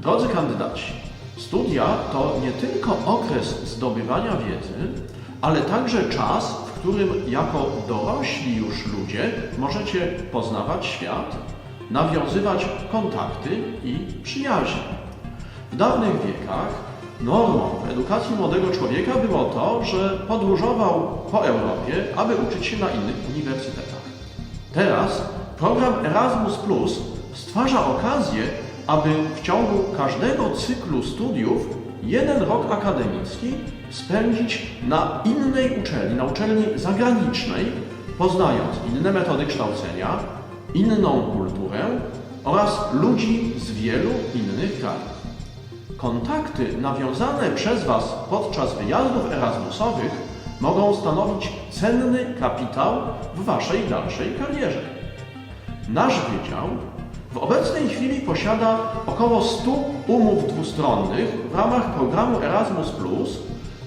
Drodzy kandydaci, studia to nie tylko okres zdobywania wiedzy, ale także czas, w którym jako dorośli już ludzie możecie poznawać świat, nawiązywać kontakty i przyjaźnie. W dawnych wiekach normą w edukacji młodego człowieka było to, że podróżował po Europie, aby uczyć się na innych uniwersytetach. Teraz program Erasmus Plus stwarza okazję, aby w ciągu każdego cyklu studiów jeden rok akademicki spędzić na innej uczelni, na uczelni zagranicznej, poznając inne metody kształcenia, inną kulturę oraz ludzi z wielu innych krajów. Kontakty nawiązane przez Was podczas wyjazdów Erasmusowych mogą stanowić cenny kapitał w Waszej dalszej karierze. Nasz wydział w obecnej chwili posiada około 100 umów dwustronnych w ramach programu Erasmus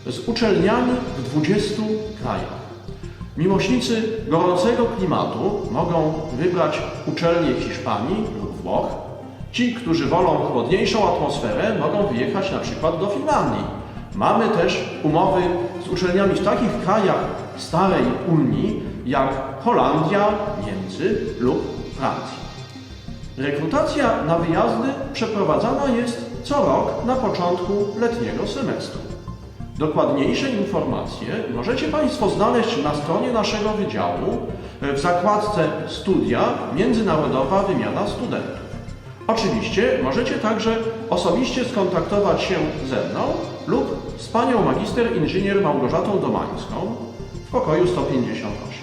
z uczelniami w 20 krajach. Miłośnicy gorącego klimatu mogą wybrać uczelnie w Hiszpanii lub Włoch. Ci, którzy wolą chłodniejszą atmosferę, mogą wyjechać na przykład do Finlandii. Mamy też umowy z uczelniami w takich krajach starej Unii jak Holandia, Niemcy lub Francja. Rekrutacja na wyjazdy przeprowadzana jest co rok na początku letniego semestru. Dokładniejsze informacje możecie Państwo znaleźć na stronie naszego wydziału w zakładce Studia Międzynarodowa Wymiana Studentów. Oczywiście możecie także osobiście skontaktować się ze mną lub z panią magister inżynier Małgorzatą Domańską w pokoju 158.